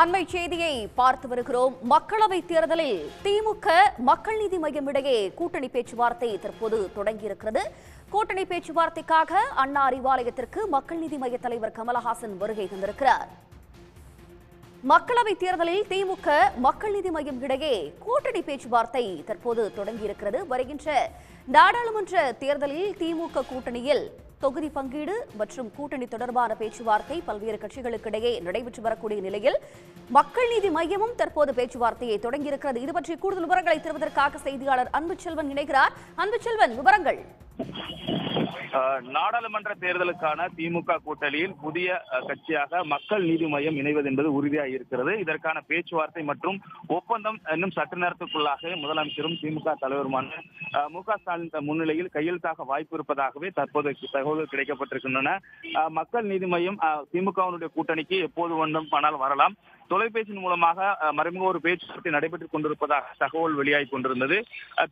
அண்மை செய்தியை பார்த்து வருகிறோம். மக்களவை தேர்தலில் திமுக மக்கள் நீதி மையம் இடையே கூட்டணி பேச்சுவார்த்தை தற்போது தொடங்கியிருக்கிறது. கூட்டணி பேச்சுவார்த்தைக்காக அண்ணா அறிவாலயத்திற்கு மக்கள் நீதி மைய தலைவர் கமலஹாசன் வருகை தந்திருக்கிறார். மக்களவை தேர்தலில் திமுக மக்கள் நீதி மையம் இடையே கூட்டணி பேச்சுவார்த்தை தற்போது தொடங்கியிருக்கிறது. வருகின்ற நாடாளுமன்ற தேர்தலில் திமுக கூட்டணியில் தொகுதி பங்கீடு மற்றும் கூட்டணி தொடர்பான பேச்சுவார்த்தை பல்வேறு கட்சிகளுக்கிடையே நடைபெற்று வரக்கூடிய நிலையில் மக்கள் நீதி மையமும் தற்போது பேச்சுவார்த்தையை தொடங்கியிருக்கிறது. இது பற்றி கூடுதல் விவரங்களை தருவதற்காக செய்தியாளர் அன்புச்செல்வன் இணைகிறார். அன்புச்செல்வன் விவரங்கள். நாடாளுமன்ற தேர்தலுக்கான திமுக கூட்டணியில் புதிய கட்சியாக மக்கள் நீதி மையம் இணைவது என்பது உறுதியாக இருக்கிறது. இதற்கான பேச்சுவார்த்தை மற்றும் ஒப்பந்தம் இன்னும் சற்று நேரத்துக்குள்ளாக முதலமைச்சரும் திமுக தலைவருமான மு க ஸ்டாலின் முன்னிலையில் கையெழுத்தாக வாய்ப்பு இருப்பதாகவே தற்போது தகவல்கள் கிடைக்கப்பட்டிருக்கின்றன. மக்கள் நீதி மையம் திமுகவினுடைய கூட்டணிக்கு எப்போது வேண்டுமானால் வரலாம். தொலைபேசியின் மூலமாக மறைமுக ஒரு பேச்சுவார்த்தை நடைபெற்றுக் கொண்டிருப்பதாக தகவல் வெளியாகி கொண்டிருந்தது.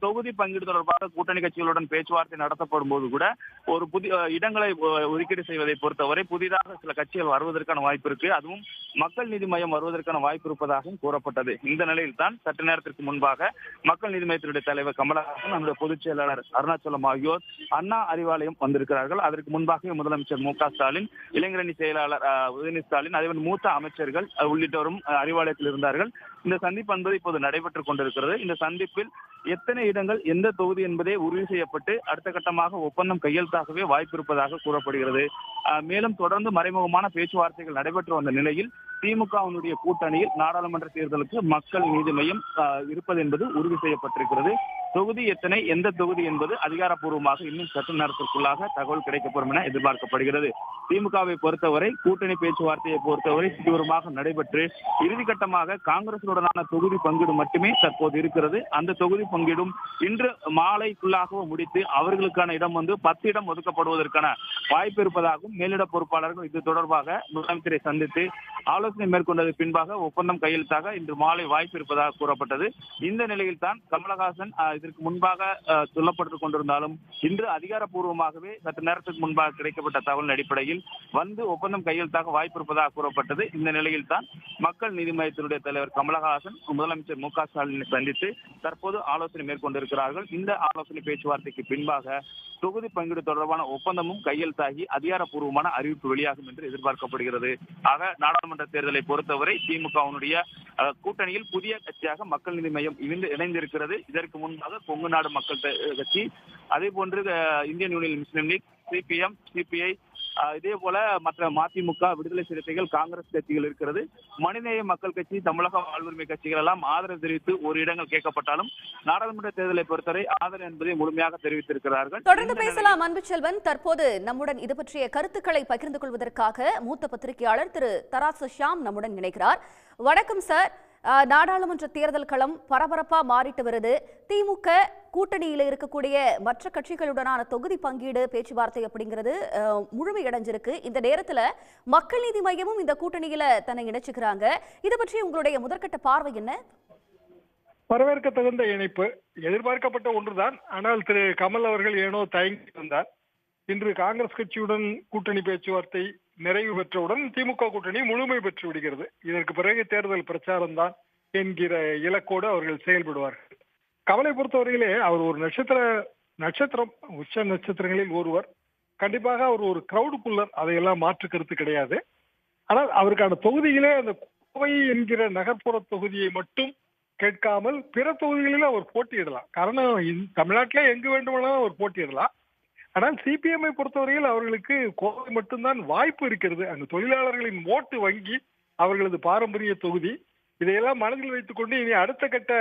தொகுதி பங்கீடு தொடர்பாக கூட்டணி கட்சிகளுடன் பேச்சுவார்த்தை நடத்தப்படும் போது கூட ஒரு புதிய இடங்களை ஒதுக்கீடு செய்வதை பொறுத்தவரை புதிதாக சில கட்சிகள் வருவதற்கான வாய்ப்பு இருக்கு. அதுவும் மக்கள் நீதி மையம் வருவதற்கான வாய்ப்பு இருப்பதாகவும் கூறப்பட்டது. இந்த நிலையில் தான் சற்று நேரத்திற்கு முன்பாக மக்கள் நீதி மையத்தினுடைய தலைவர் கமலஹாசன் நம்முடைய பொதுச் செயலாளர் அருணாச்சலம் ஆகியோர் அண்ணா அறிவாலயம் வந்திருக்கிறார்கள். அதற்கு முன்பாக முதலமைச்சர் மு க ஸ்டாலின் இளைஞரணி செயலாளர் உதயநிதி ஸ்டாலின் அதேபோல் மூத்த அமைச்சர்கள் உள்ளிட்டோரும் அறிவாலயத்தில் இருந்தார்கள். இந்த சந்திப்பு என்பது இப்போது நடைபெற்றுக் கொண்டிருக்கிறது. இந்த சந்திப்பில் எத்தனை இடங்கள் எந்த தொகுதி என்பதே உறுதி செய்யப்பட்டு அடுத்த கட்டமாக ஒப்பந்தம் கையெழுத்தாகவே வாய்ப்பு இருப்பதாக கூறப்படுகிறது மேலும் தொடர்ந்து மறைமுகமான பேச்சுவார்த்தைகள் நடைபெற்று வந்த நிலையில் திமுகவினுடைய கூட்டணியில் நாடாளுமன்ற தேர்தலுக்கு மக்கள் நீதி மையம் இருப்பது என்பது உறுதி செய்யப்பட்டிருக்கிறது. தொகுதி எத்தனை எந்த தொகுதி என்பது அதிகாரப்பூர்வமாக இன்னும் சற்று நேரத்திற்குள்ளாக தகவல் கிடைக்கப்படும் என எதிர்பார்க்கப்படுகிறது. திமுகவை பொறுத்தவரை கூட்டணி பேச்சுவார்த்தையை பொறுத்தவரை தீவிரமாக நடைபெற்று இறுதிக்கட்டமாக காங்கிரசுடனான தொகுதி பங்கீடு மட்டுமே தற்போது இருக்கிறது. அந்த தொகுதி பங்கிடும். இன்று மாலைக்குள்ளாகவும் முடித்து அவர்களுக்கான இடம் வந்து பத்து இடம் ஒதுக்கப்படுவதற்கான வாய்ப்பு இருப்பதாகவும் மேலிட பொறுப்பாளர்கள் இது தொடர்பாக முதலமைச்சரை சந்தித்து ஆலோசனை மேற்கொண்டது பின்பாக ஒப்பந்தம் கையெழுத்தாக இன்று மாலை வாய்ப்பு இருப்பதாக கூறப்பட்டது. இந்த நிலையில் தான் கமலஹாசன் இதற்கு முன்பாக அஹ், சொல்லப்பட்டுக் கொண்டிருந்தாலும் இன்று அதிகாரப்பூர்வமாகவே சற்று நேரத்துக்கு முன்பாக கிடைக்கப்பட்ட தகவலின் அடிப்படையில் வந்து ஒப்பந்தம் கையெழுத்தாக வாய்ப்பு இருப்பதாக கூறப்பட்டது. இந்த நிலையில் தான் மக்கள் நீதி மையத்தினுடைய தலைவர் கமலஹாசன் முதலமைச்சர் மு க ஸ்டாலினை சந்தித்து தற்போது ஆலோசனை மேற்கொண்டிருக்கிறார்கள். இந்த ஆலோசனை பேச்சுவார்த்தைக்கு பின்பாக தொகுதி பங்கீடு தொடர்பான ஒப்பந்தமும் கையெழுத்தாகி அதிகாரப்பூர்வமான அறிவிப்பு வெளியாகும் என்று எதிர்பார்க்கப்படுகிறது. ஆக நாடாளுமன்ற தேர்தலை பொறுத்தவரை திமுகவினுடைய கூட்டணியில் புதிய கட்சியாக மக்கள் நீதி மையம் இணைந்து இணைந்திருக்கிறது. இதற்கு முன்பாக கொங்கு நாடு மக்கள் கட்சி அதே போன்று Indian Union Muslim League CPM CPI இதே போல மற்ற மதிமுக விடுதலை சிறுத்தைகள் காங்கிரஸ் கட்சிகள் இருக்கிறது. மனிதநேய மக்கள் கட்சி தமிழக வாழ்வுரிமை கட்சிகள் எல்லாம் ஆதரவு தெரிவித்து ஒரு இடங்கள் கேட்கப்பட்டாலும் நாடாளுமன்ற தேர்தலை பொறுத்தவரை ஆதரவு என்பதை முழுமையாக தெரிவித்திருக்கிறார்கள். தொடர்ந்து பேசலாம் அன்புச்செல்வன் தற்போது நம்முடன் இது பற்றிய கருத்துக்களை பகிர்ந்து கொள்வதற்காக மூத்த பத்திரிகையாளர் திரு தராசு ஷியாம் நம்முடன் இணைக்கிறார் வணக்கம் சார். நாடாளுமன்ற தேர்தல் களம் பரபரப்பா மாறிட்டு வருது. திமுக கூட்டணியில இருக்கக்கூடிய மற்ற கட்சிகளுடனான தொகுதி பங்கீடு பேச்சுவார்த்தை அப்படிங்கிறது முழுமையடைஞ்சிருக்கு. இந்த நேரத்துல மக்கள் நீதி மையமும் இந்த கூட்டணியில் தன்னை இணைச்சுக்கிறாங்க. இதை பற்றி உங்களுடைய முதற்கட்ட பார்வை என்ன? வரவேற்க தகுந்த இணைப்பு எதிர்பார்க்கப்பட்ட ஒன்றுதான். ஆனால் திரு கமல் அவர்கள் ஏனோ தயங்கி வந்தார். இன்று காங்கிரஸ் கட்சியுடன் கூட்டணி பேச்சுவார்த்தை நிறைவு பெற்றவுடன் திமுக கூட்டணி முழுமை பெற்று விடுகிறது. இதற்கு பிறகு தேர்தல் பிரச்சாரம் தான் என்கிற இலக்கோடு அவர்கள் செயல்படுவார்கள். கமலை பொறுத்தவரையிலே அவர் ஒரு நட்சத்திர நட்சத்திரம் உச்ச நட்சத்திரங்களில் ஒருவர். கண்டிப்பாக அவர் ஒரு கிரவுடு புல்லர் அதையெல்லாம் மாற்று கருத்து கிடையாது. ஆனால் அவருக்கான தொகுதியிலே அந்த கோவை என்கிற நகர்ப்புற தொகுதியை மட்டும் கேட்காமல் பிற தொகுதிகளில் அவர் போட்டியிடலாம். காரணம் தமிழ்நாட்டிலே எங்கு வேண்டுமானாலும் அவர் போட்டியிடலாம். ஆனால் சிபிஎம்ஐ பொறுத்தவரையில் அவர்களுக்கு கோவை மட்டும்தான் வாய்ப்பு இருக்கிறது. அங்கு தொழிலாளர்களின் ஓட்டு வங்கி அவர்களது பாரம்பரிய தொகுதி. இதையெல்லாம் மனதில் வைத்துக்கொண்டு இனி அடுத்த கட்ட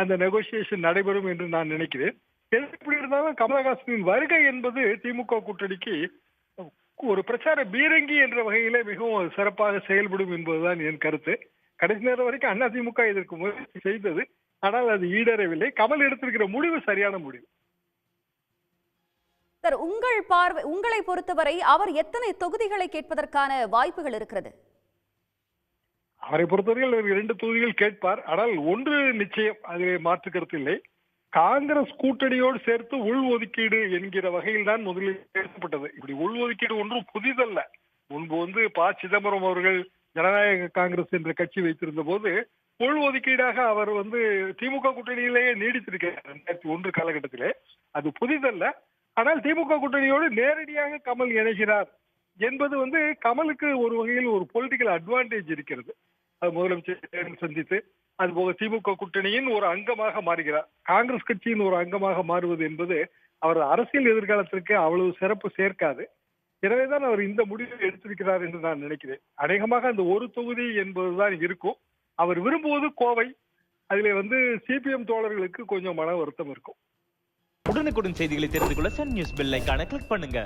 அந்த நெகோசியேஷன் நடைபெறும் என்று நான் நினைக்கிறேன். எப்படி இருந்தாலும் கமலஹாசனின் வருகை என்பது திமுக கூட்டணிக்கு ஒரு பிரச்சார பீரங்கி என்ற வகையிலே மிகவும் சிறப்பாக செயல்படும் என்பதுதான் என் கருத்து. கடைசி நேரம் வரைக்கும் அதிமுக இதற்கு முயற்சி செய்தது ஆனால் அது ஈடேறவில்லை. கமல் எடுத்திருக்கிற முடிவு சரியான முடிவு. சார் உங்கள் பார்வை உங்களை பொறுத்தவரை அவர் எத்தனை தொகுதிகளை கேட்பதற்கான வாய்ப்புகள் இருக்கிறது? அவரை பொறுத்தவரையில் இரண்டு தொகுதிகள் கேட்பார். ஆனால் ஒன்று நிச்சயம் அதிலே மாற்று கருத்து இல்லை. காங்கிரஸ் கூட்டணியோடு சேர்த்து உள் ஒதுக்கீடு என்கிற வகையில் தான் முதலில் பேசப்பட்டது. இப்படி உள் ஒதுக்கீடு ஒன்றும் புதிதல்ல. முன்பு வந்து ப. சிதம்பரம் அவர்கள் ஜனநாயக காங்கிரஸ் என்ற கட்சி வைத்திருந்த போது உள் ஒதுக்கீடாக அவர் வந்து திமுக கூட்டணியிலேயே நீடித்திருக்கிறார். ரெண்டாயிரத்தி ஒன்று காலகட்டத்திலே. அது புதிதல்ல. ஆனால் திமுக கூட்டணியோடு நேரடியாக கமல் இணைகிறார். என்பது வந்து கமலுக்கு ஒரு வகையில் ஒரு பொலிட்டிக்கல் அட்வான்டேஜ் இருக்கிறது. முதலமைச்சர் நேரில் சந்தித்து அதுபோக திமுக கூட்டணியின் ஒரு அங்கமாக மாறுகிறார். காங்கிரஸ் கட்சியின் ஒரு அங்கமாக மாறுவது என்பது அவர் அரசியல் எதிர்காலத்திற்கு அவ்வளவு சிறப்பு சேர்க்காது. எனவேதான் அவர் இந்த முடிவை எடுத்திருக்கிறார் என்று நான் நினைக்கிறேன். அநேகமாக அந்த ஒரு தொகுதி என்பதுதான் இருக்கும். அவர் விரும்புவது கோவை. அதில் வந்து சிபிஎம் தோழர்களுக்கு கொஞ்சம் மன வருத்தம் இருக்கும். உடனுக்குடன் செய்திகளை தெரிந்து கொள்ள சன் நியூஸ் பெல் ஐகானை கிளிக் பண்ணுங்க.